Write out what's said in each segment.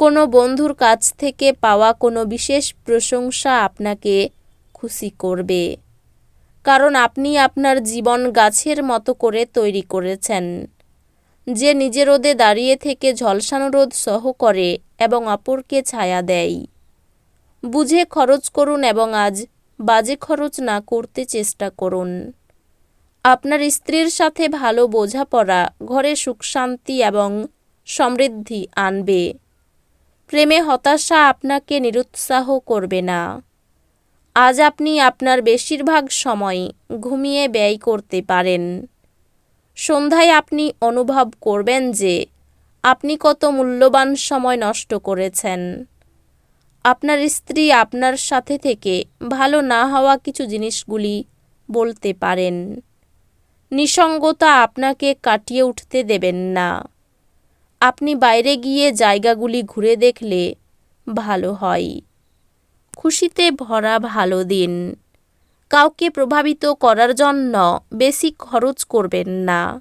কোনো বন্ধুর কাছ থেকে পাওয়া কোনো বিশেষ প্রশংসা আপনাকে খুশি করবে। কারণ আপনি আপনার জীবন গাছের মতো করে তৈরি করেছেন, যে নিজের রোদে দাঁড়িয়ে থেকে ঝলসানো রোদ সহ করে এবং অপরকে ছায়া দেয়। বুঝে খরচ করুন এবং আজ বাজে খরচ না করতে চেষ্টা করুন। আপনার স্ত্রীর সাথে ভালো বোঝাপড়া, ঘরে সুখ শান্তি এবং সমৃদ্ধি আনবে। প্রেমে হতাশা আপনাকে নিরুৎসাহ করবে না। আজ আপনি আপনার বেশিরভাগ সময় ঘুমিয়ে ব্যয় করতে পারেন। সন্ধ্যায় আপনি অনুভব করবেন যে আপনি কত মূল্যবান সময় নষ্ট করেছেন। আপনার স্ত্রী আপনার সাথে থেকে ভালো না হওয়া কিছু জিনিসগুলি বলতে পারেন। নিসঙ্গতা আপনাকে কাটিয়ে উঠতে দেবেন না। আপনি বাইরে গিয়ে জায়গাগুলি ঘুরে দেখলে ভালো হয়। খুশিতে ভরা ভালো দিন। কাউকে প্রভাবিত করার জন্য বেশি খরচ করবেন না।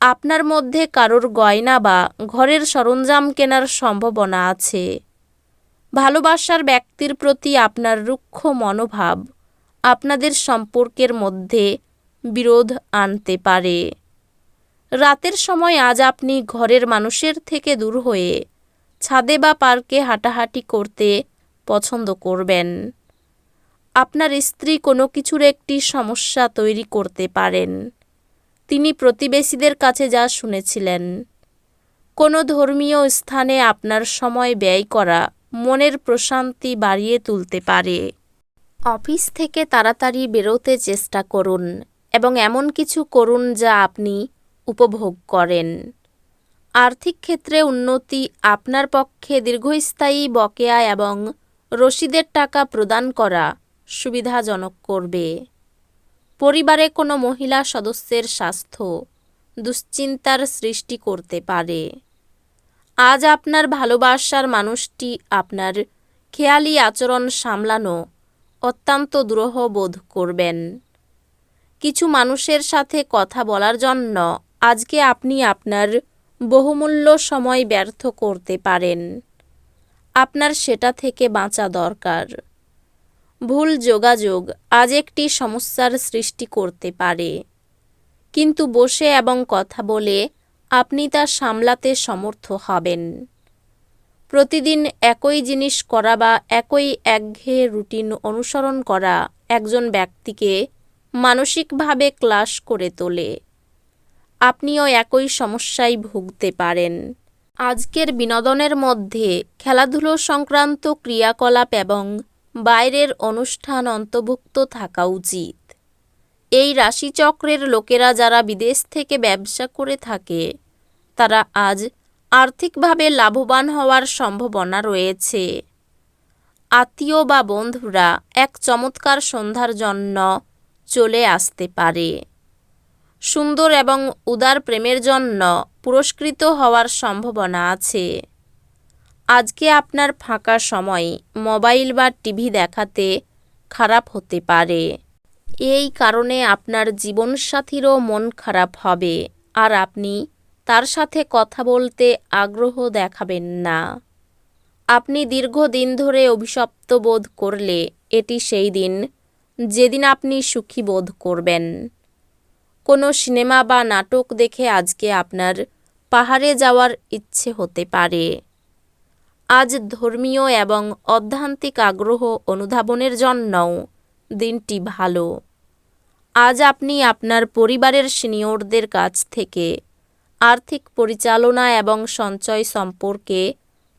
আপনার মধ্যে কারোর গয়না বা ঘরের সরঞ্জাম কেনার সম্ভাবনা আছে। ভালোবাসার ব্যক্তির প্রতি আপনার রুক্ষ মনোভাব আপনাদের সম্পর্কের মধ্যে বিরোধ আনতে পারে। রাতের সময় আজ আপনি ঘরের মানুষের থেকে দূর হয়ে ছাদে বা পার্কে হাঁটাহাঁটি করতে পছন্দ করবেন। আপনার স্ত্রী কোনো কিছুর একটি সমস্যা তৈরি করতে পারেন। তিনি প্রতিবেশীদের কাছে যা শুনেছিলেন, কোনো ধর্মীয় স্থানে আপনার সময় ব্যয় করা মনের প্রশান্তি বাড়িয়ে তুলতে পারে। অফিস থেকে তাড়াতাড়ি বেরোতে চেষ্টা করুন এবং এমন কিছু করুন যা আপনি উপভোগ করেন। আর্থিক ক্ষেত্রে উন্নতি আপনার পক্ষে দীর্ঘস্থায়ী বকেয়া এবং রসিদের টাকা প্রদান করা সুবিধাজনক করবে। পরিবারে কোনো মহিলা সদস্যের স্বাস্থ্য দুশ্চিন্তার সৃষ্টি করতে পারে। আজ আপনার ভালোবাসার মানুষটি আপনার খেয়ালি আচরণ সামলানো অত্যন্ত দুরূহ বোধ করবেন। কিছু মানুষের সাথে কথা বলার জন্য আজকে আপনি আপনার বহুমূল্য সময় ব্যর্থ করতে পারেন। আপনার সেটা থেকে বাঁচা দরকার। ভুল যোগাযোগ আজ একটি সমস্যার সৃষ্টি করতে পারে। কিন্তু বসে এবং কথা বলে আপনি তা সামলাতে সমর্থ হবেন। প্রতিদিন একই জিনিস করা বা একই একঘেয়ে রুটিন অনুসরণ করা একজন ব্যক্তিকে মানসিকভাবে ক্লাস করে তোলে। আপনিও একই সমস্যায় ভুগতে পারেন। আজকের বিনোদনের মধ্যে খেলাধুলো সংক্রান্ত ক্রিয়াকলাপ এবং বাইরের অনুষ্ঠান অন্তর্ভুক্ত থাকা উচিত। এই রাশিচক্রের লোকেরা যারা বিদেশ থেকে ব্যবসা করে থাকে, তারা আজ আর্থিকভাবে লাভবান হওয়ার সম্ভাবনা রয়েছে। আত্মীয় বা বন্ধুরা এক চমৎকার সন্ধ্যার জন্য চলে আসতে পারে। সুন্দর এবং উদার প্রেমের জন্য পুরস্কৃত হওয়ার সম্ভাবনা আছে। আজকে আপনার ফাঁকা সময় মোবাইল বা টিভি দেখাতে খারাপ হতে পারে। এই কারণে আপনার জীবনসাথীরও মন খারাপ হবে আর আপনি তার সাথে কথা বলতে আগ্রহ দেখাবেন না। আপনি দীর্ঘদিন ধরে অভিশপ্ত বোধ করলে এটি সেই দিন যেদিন আপনি সুখী বোধ করবেন। কোনো সিনেমা বা নাটক দেখে আজকে আপনার পাহাড়ে যাওয়ার ইচ্ছে হতে পারে। আজ ধর্মীয় এবং অধ্যান্তিক আগ্রহ অনুধাবনের জন্যও দিনটি ভালো। আজ আপনি আপনার পরিবারের সিনিয়রদের কাছ থেকে আর্থিক পরিচালনা এবং সঞ্চয় সম্পর্কে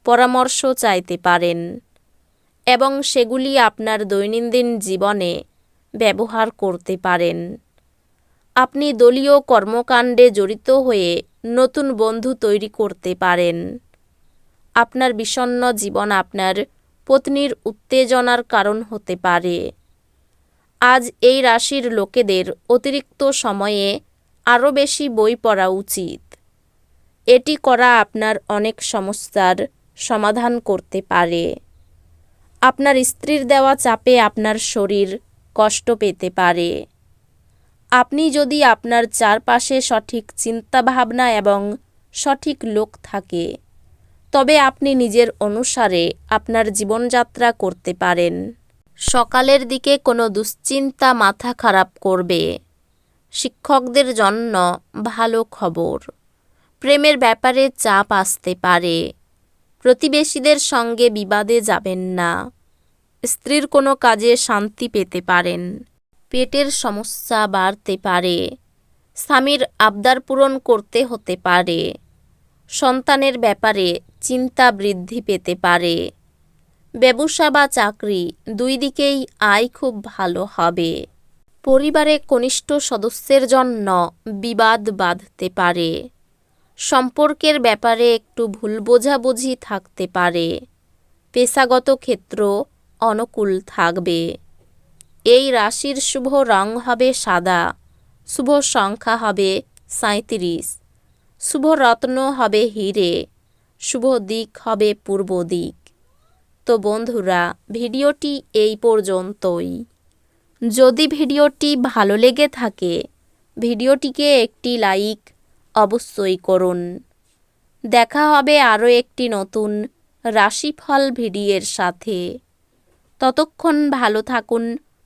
পরামর্শ চাইতে পারেন এবং সেগুলি আপনার দৈনন্দিন জীবনে ব্যবহার করতে পারেন। আপনি দলীয় কর্মকাণ্ডে জড়িত হয়ে নতুন বন্ধু তৈরি করতে পারেন। আপনার বিষণ্ণ জীবন আপনার পত্নীর উত্তেজনার কারণ হতে পারে। আজ এই রাশির লোকেদের অতিরিক্ত সময়ে আরও বেশি বই পড়া উচিত। এটি করা আপনার অনেক সমস্যার সমাধান করতে পারে। আপনার স্ত্রীর দেওয়া চাপে আপনার শরীর কষ্ট পেতে পারে। আপনি যদি আপনার চারপাশে সঠিক চিন্তাভাবনা এবং সঠিক লোক থাকে, তবে আপনি নিজের অনুসারে আপনার জীবনযাত্রা করতে পারেন। সকালের দিকে কোনো দুশ্চিন্তা মাথা খারাপ করবে। শিক্ষকদের জন্য ভালো খবর। প্রেমের ব্যাপারে চাপ আসতে পারে। প্রতিবেশীদের সঙ্গে বিবাদে যাবেন না। স্ত্রীর কোনো কাজে শান্তি পেতে পারেন। পেটের সমস্যা বাড়তে পারে। স্বামীর আবদার পূরণ করতে হতে পারে। সন্তানের ব্যাপারে চিন্তা বৃদ্ধি পেতে পারে। ব্যবসা বা চাকরি দুই দিকেই আয় খুব ভালো হবে। পরিবারে কনিষ্ঠ সদস্যের জন্য বিবাদ বাঁধতে পারে। সম্পর্কের ব্যাপারে একটু ভুল বোঝাবুঝি থাকতে পারে। পেশাগত ক্ষেত্র অনুকূল থাকবে। এই রাশির শুভ রং হবে সাদা, শুভ সংখ্যা হবে সাঁত্রিশ শুভ রত্ন হবে হিরে, শুভ দিক হবে পূর্ব দিক। তো বন্ধুরা, ভিডিওটি এই পর্যন্তই। যদি ভিডিওটি ভালো লেগে থাকে, ভিডিওটিকে একটি লাইক অবশ্যই করুন। দেখা হবে আরও একটি নতুন রাশিফল ভিডিওর সাথে। ততক্ষণ ভালো থাকুন